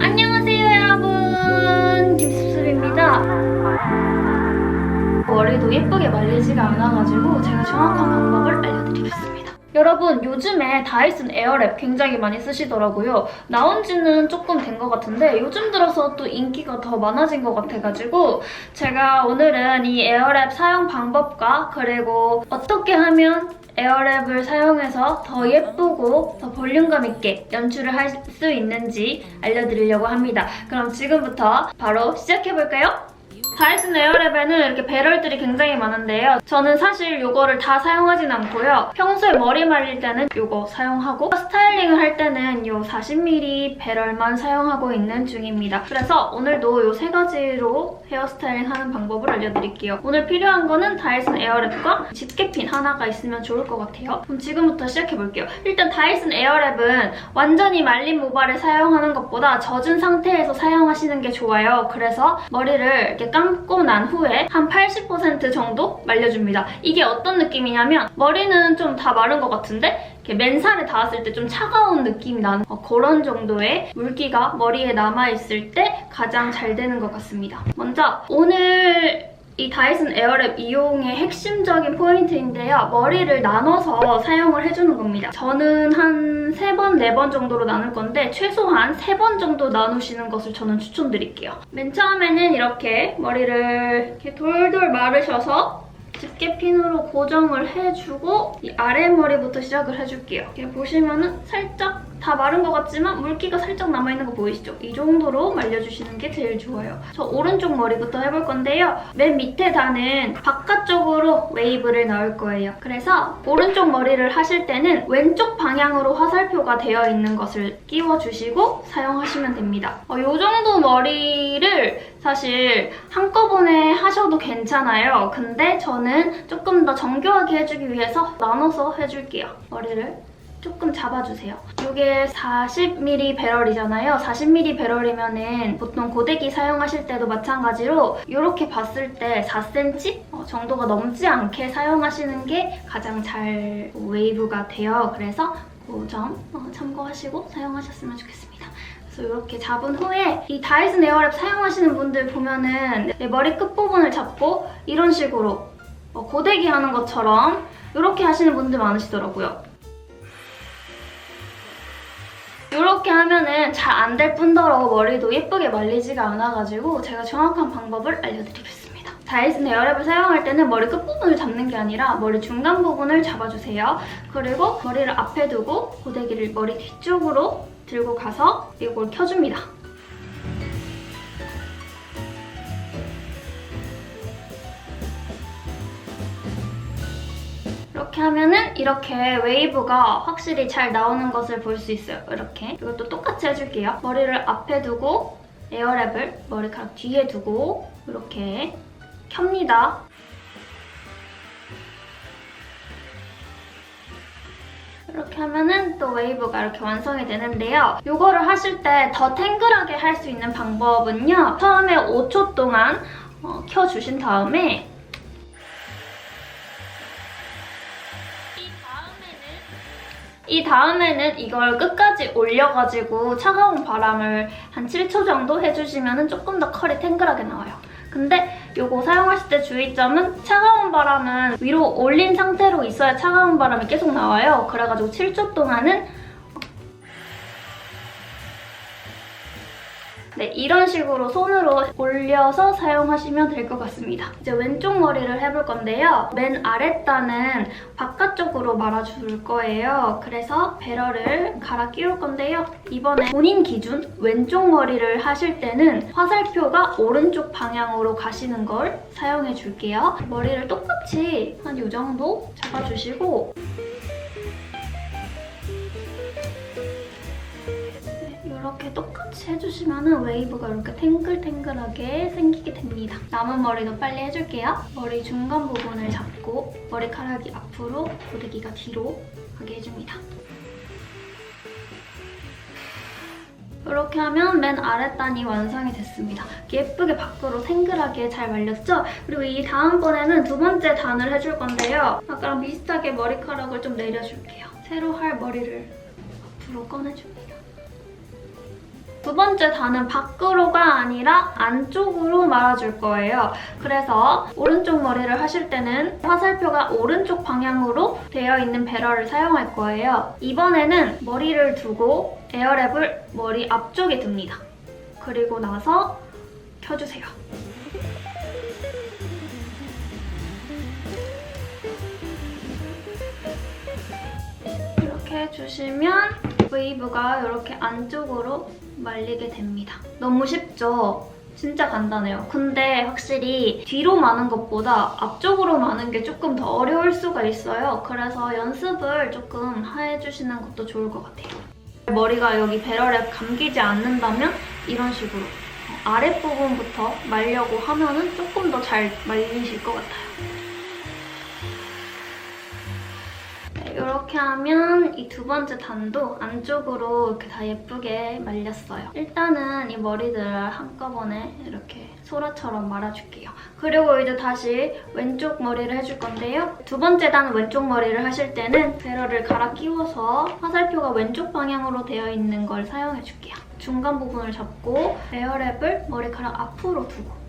안녕하세요 여러분. 김수습입니다. 머리도 예쁘게 말리지가 않아가지고 제가 정확한 방법을 알려드리겠습니다 여러분 요즘에 다이슨 에어랩 굉장히 많이 쓰시더라고요 나온 지는 조금 된 것 같은데 요즘 들어서 또 인기가 더 많아진 것 같아가지고 제가 오늘은 이 에어랩 사용 방법과 그리고 어떻게 하면 에어랩을 사용해서 더 예쁘고 더 볼륨감 있게 연출을 할 수 있는지 알려드리려고 합니다. 그럼 지금부터 바로 시작해볼까요? 다이슨 에어랩에는 이렇게 배럴들이 굉장히 많은데요. 저는 사실 이거를 다 사용하진 않고요. 평소에 머리 말릴 때는 이거 사용하고 스타일링을 할 때는 이 40mm 배럴만 사용하고 있는 중입니다. 그래서 오늘도 이 세 가지로 헤어스타일링 하는 방법을 알려드릴게요. 오늘 필요한 거는 다이슨 에어랩과 집게핀 하나가 있으면 좋을 것 같아요. 그럼 지금부터 시작해볼게요. 일단 다이슨 에어랩은 완전히 말린 모발을 사용하는 것보다 젖은 상태에서 사용하시는 게 좋아요. 그래서 머리를 이렇게 감고 난 후에 한 80% 정도 말려줍니다. 이게 어떤 느낌이냐면 머리는 좀 다 마른 것 같은데 이렇게 맨살에 닿았을 때 좀 차가운 느낌이 나는 어, 그런 정도의 물기가 머리에 남아있을 때 가장 잘 되는 것 같습니다. 먼저 오늘 이 다이슨 에어랩 이용의 핵심적인 포인트인데요. 머리를 나눠서 사용을 해주는 겁니다. 저는 한 3번, 4번 정도로 나눌 건데 최소한 3번 정도 나누시는 것을 저는 추천드릴게요. 맨 처음에는 이렇게 머리를 이렇게 돌돌 마르셔서 집게 핀으로 고정을 해주고 이 아래머리부터 시작을 해줄게요. 이렇게 보시면은 살짝 다 마른 것 같지만 물기가 살짝 남아있는 거 보이시죠? 이 정도로 말려주시는 게 제일 좋아요. 저 오른쪽 머리부터 해볼 건데요. 맨 밑에 다는 바깥쪽으로 웨이브를 넣을 거예요. 그래서 오른쪽 머리를 하실 때는 왼쪽 방향으로 화살표가 되어 있는 것을 끼워주시고 사용하시면 됩니다. 어, 이 정도 머리를 사실 한꺼번에 하셔도 괜찮아요. 근데 저는 조금 더 정교하게 해주기 위해서 나눠서 해줄게요. 머리를 조금 잡아주세요. 이게 40mm 배럴이잖아요. 40mm 배럴이면은 보통 고데기 사용하실 때도 마찬가지로 이렇게 봤을 때 4cm 어, 정도가 넘지 않게 사용하시는 게 가장 잘 웨이브가 돼요. 그래서 그 점 참고하시고 사용하셨으면 좋겠습니다. 그래서 이렇게 잡은 후에 이 다이슨 에어랩 사용하시는 분들 보면은 내 머리 끝부분을 잡고 이런 식으로 어, 고데기 하는 것처럼 이렇게 하시는 분들 많으시더라고요. 이렇게 하면은 잘 안 될 뿐더러 머리도 예쁘게 말리지가 않아가지고 제가 정확한 방법을 알려드리겠습니다. 다이슨 에어랩을 사용할 때는 머리 끝부분을 잡는 게 아니라 머리 중간 부분을 잡아주세요. 그리고 머리를 앞에 두고 고데기를 머리 뒤쪽으로 들고 가서 이걸 켜줍니다. 이렇게 하면은 이렇게 웨이브가 확실히 잘 나오는 것을 볼 수 있어요. 이렇게. 이것도 똑같이 해줄게요. 머리를 앞에 두고 에어랩을 머리카락 뒤에 두고 이렇게 켭니다. 이렇게 하면은 또 웨이브가 이렇게 완성이 되는데요. 이거를 하실 때 더 탱글하게 할 수 있는 방법은요. 처음에 5초 동안 어, 켜주신 다음에 이 다음에는 이걸 끝까지 올려가지고 차가운 바람을 한 7초 정도 해주시면 조금 더 컬이 탱글하게 나와요. 근데 이거 사용하실 때 주의점은 차가운 바람은 위로 올린 상태로 있어야 차가운 바람이 계속 나와요. 그래가지고 7초 동안은 네, 이런 식으로 손으로 올려서 사용하시면 될 것 같습니다. 이제 왼쪽 머리를 해볼 건데요. 맨 아랫단은 바깥쪽으로 말아줄 거예요. 그래서 배럴을 갈아 끼울 건데요. 이번에 본인 기준 왼쪽 머리를 하실 때는 화살표가 오른쪽 방향으로 가시는 걸 사용해 줄게요. 머리를 똑같이 한 이 정도 잡아주시고 이렇게 똑같이 해주시면 웨이브가 이렇게 탱글탱글하게 생기게 됩니다. 남은 머리도 빨리 해줄게요. 머리 중간 부분을 잡고 머리카락이 앞으로, 고데기가 뒤로 가게 해줍니다. 이렇게 하면 맨 아랫단이 완성이 됐습니다. 예쁘게 밖으로 탱글하게 잘 말렸죠? 그리고 이 다음번에는 두 번째 단을 해줄 건데요. 아까랑 비슷하게 머리카락을 좀 내려줄게요. 새로 할 머리를 앞으로 꺼내줍니다. 두 번째 단은 밖으로가 아니라 안쪽으로 말아줄 거예요. 그래서 오른쪽 머리를 하실 때는 화살표가 오른쪽 방향으로 되어 있는 배럴을 사용할 거예요. 이번에는 머리를 두고 에어랩을 머리 앞쪽에 둡니다. 그리고 나서 켜주세요. 이렇게 해주시면 웨이브가 이렇게 안쪽으로 말리게 됩니다. 너무 쉽죠? 진짜 간단해요. 근데 확실히 뒤로 마는 것보다 앞쪽으로 마는 게 조금 더 어려울 수가 있어요. 그래서 연습을 조금 해주시는 것도 좋을 것 같아요. 머리가 여기 배럴에 감기지 않는다면 이런 식으로 아랫부분부터 말려고 하면 은 조금 더 잘 말리실 것 같아요. 이렇게 하면 이 두 번째 단도 안쪽으로 이렇게 다 예쁘게 말렸어요. 일단은 이 머리들을 한꺼번에 이렇게 소라처럼 말아줄게요. 그리고 이제 다시 왼쪽 머리를 해줄 건데요. 두 번째 단은 왼쪽 머리를 하실 때는 배럴을 갈아 끼워서 화살표가 왼쪽 방향으로 되어 있는 걸 사용해줄게요. 중간 부분을 잡고 에어랩을 머리카락 앞으로 두고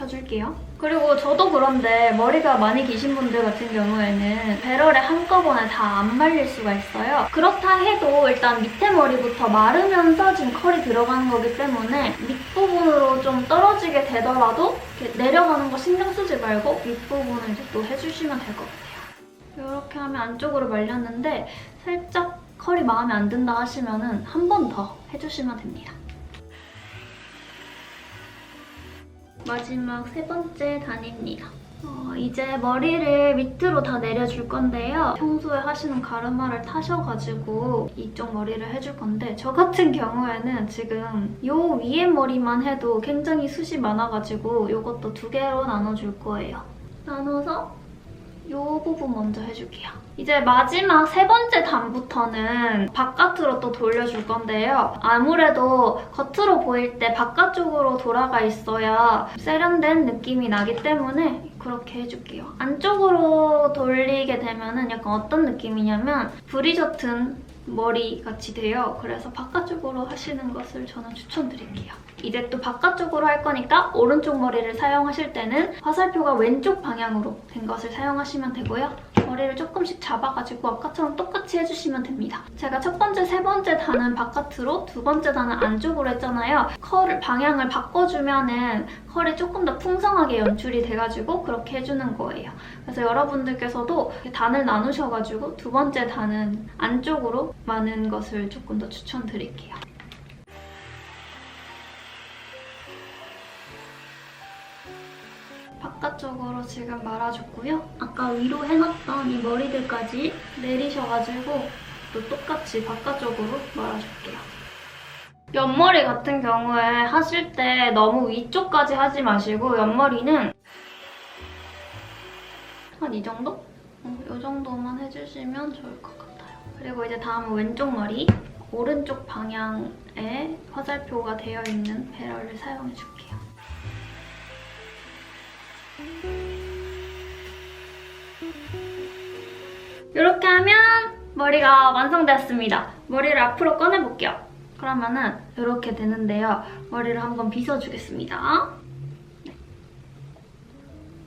켜줄게요. 그리고 저도 그런데 머리가 많이 기신 분들 같은 경우에는 배럴에 한꺼번에 다 안 말릴 수가 있어요. 그렇다 해도 일단 밑에 머리부터 마르면서 지금 컬이 들어가는 거기 때문에 밑부분으로 좀 떨어지게 되더라도 내려가는 거 신경 쓰지 말고 윗부분을 이제 또 해주시면 될 것 같아요. 이렇게 하면 안쪽으로 말렸는데 살짝 컬이 마음에 안 든다 하시면 은 한 번 더 해주시면 됩니다. 마지막 세 번째 단입니다. 어, 이제 머리를 밑으로 다 내려줄 건데요. 평소에 하시는 가르마를 타셔가지고 이쪽 머리를 해줄 건데 저 같은 경우에는 지금 요 위에 머리만 해도 굉장히 숱이 많아가지고 이것도 두 개로 나눠줄 거예요. 나눠서 이 부분 먼저 해줄게요. 이제 마지막 세 번째 단부터는 바깥으로 또 돌려줄 건데요. 아무래도 겉으로 보일 때 바깥쪽으로 돌아가 있어야 세련된 느낌이 나기 때문에 그렇게 해줄게요. 안쪽으로 돌리게 되면 은 약간 어떤 느낌이냐면 브리저튼 머리 같이 돼요. 그래서 바깥쪽으로 하시는 것을 저는 추천드릴게요. 이제 또 바깥쪽으로 할 거니까 오른쪽 머리를 사용하실 때는 화살표가 왼쪽 방향으로 된 것을 사용하시면 되고요. 머리를 조금씩 잡아가지고 아까처럼 똑같이 해주시면 됩니다. 제가 첫 번째, 세 번째 단은 바깥으로, 두 번째 단은 안쪽으로 했잖아요. 컬을 방향을 바꿔주면은 컬이 조금 더 풍성하게 연출이 돼가지고 그렇게 해주는 거예요. 그래서 여러분들께서도 단을 나누셔가지고 두 번째 단은 안쪽으로 마는 것을 조금 더 추천드릴게요. 바깥쪽으로 지금 말아줬고요. 아까 위로 해놨던 이 머리들까지 내리셔가지고 또 똑같이 바깥쪽으로 말아줄게요. 옆머리 같은 경우에 하실 때 너무 위쪽까지 하지 마시고 옆머리는 한 이 정도? 어, 이 정도만 해주시면 좋을 것 같아요. 그리고 이제 다음은 왼쪽 머리. 오른쪽 방향에 화살표가 되어 있는 배럴을 사용해줄게요. 이렇게 하면 머리가 완성되었습니다. 머리를 앞으로 꺼내볼게요. 그러면은 이렇게 되는데요. 머리를 한번 빗어주겠습니다. 네.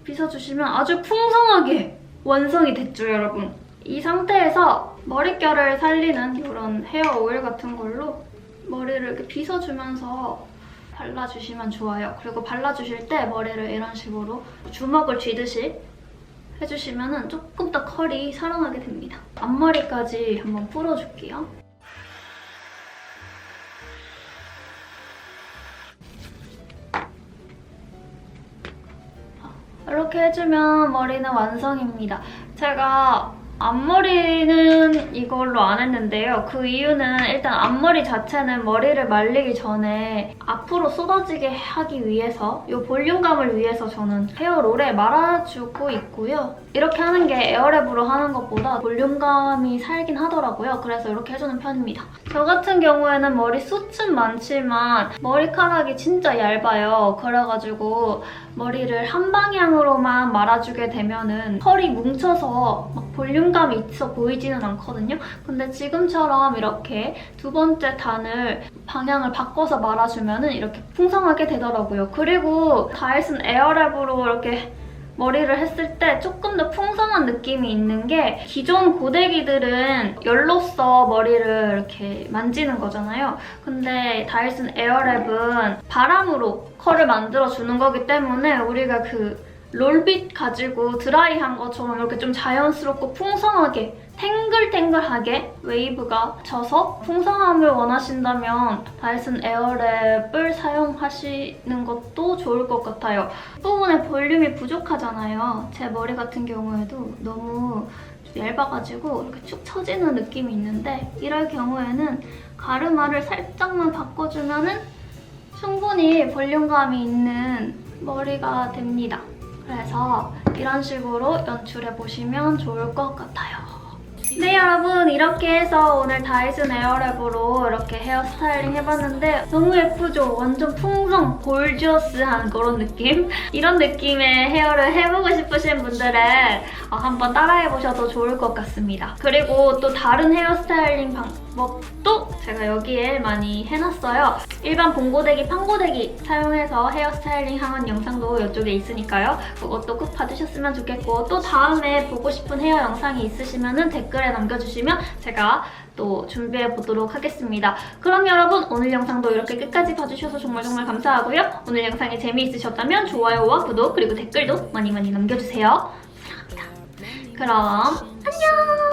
빗어주시면 아주 풍성하게 완성이 됐죠, 여러분. 이 상태에서 머릿결을 살리는 이런 헤어 오일 같은 걸로 머리를 이렇게 빗어주면서 발라주시면 좋아요. 그리고 발라주실 때 머리를 이런 식으로 주먹을 쥐듯이 해주시면 조금 더 컬이 살아나게 됩니다. 앞머리까지 한번 풀어줄게요. 이렇게 해주면 머리는 완성입니다. 제가 앞머리는 이걸로 안 했는데요. 그 이유는 일단 앞머리 자체는 머리를 말리기 전에 앞으로 쏟아지게 하기 위해서 이 볼륨감을 위해서 저는 헤어롤에 말아주고 있고요. 이렇게 하는 게 에어랩으로 하는 것보다 볼륨감이 살긴 하더라고요. 그래서 이렇게 해주는 편입니다. 저 같은 경우에는 머리 숱은 많지만 머리카락이 진짜 얇아요. 그래가지고 머리를 한 방향으로만 말아주게 되면은 털이 뭉쳐서 막 볼륨 볼륨감이 있어 보이지는 않거든요. 근데 지금처럼 이렇게 두 번째 단을 방향을 바꿔서 말아주면은 이렇게 풍성하게 되더라고요. 그리고 다이슨 에어랩으로 이렇게 머리를 했을 때 조금 더 풍성한 느낌이 있는 게 기존 고데기들은 열로써 머리를 이렇게 만지는 거잖아요. 근데 다이슨 에어랩은 바람으로 컬을 만들어주는 거기 때문에 우리가 그 롤빗 가지고 드라이한 것처럼 이렇게 좀 자연스럽고 풍성하게 탱글탱글하게 웨이브가 져서 풍성함을 원하신다면 다이슨 에어랩을 사용하시는 것도 좋을 것 같아요. 부분에 볼륨이 부족하잖아요. 제 머리 같은 경우에도 너무 좀 얇아가지고 이렇게 축 처지는 느낌이 있는데 이럴 경우에는 가르마를 살짝만 바꿔주면 은 충분히 볼륨감이 있는 머리가 됩니다. 그래서 이런 식으로 연출해 보시면 좋을 것 같아요. 네 여러분 이렇게 해서 오늘 다이슨 에어랩으로 이렇게 헤어 스타일링 해봤는데 너무 예쁘죠? 완전 풍성 골지어스한 그런 느낌? 이런 느낌의 헤어를 해보고 싶으신 분들은 어, 한번 따라해보셔도 좋을 것 같습니다. 그리고 또 다른 헤어 스타일링 방 법도 제가 여기에 많이 해놨어요. 일반 봉고데기, 판고데기 사용해서 헤어 스타일링 하는 영상도 이쪽에 있으니까요. 그것도 꼭 봐주셨으면 좋겠고 또 다음에 보고 싶은 헤어 영상이 있으시면 댓글에 남겨주시면 제가 또 준비해 보도록 하겠습니다. 그럼 여러분 오늘 영상도 이렇게 끝까지 봐주셔서 정말 정말 감사하고요. 오늘 영상이 재미있으셨다면 좋아요와 구독 그리고 댓글도 많이 많이 남겨주세요. 사랑합니다. 그럼 안녕!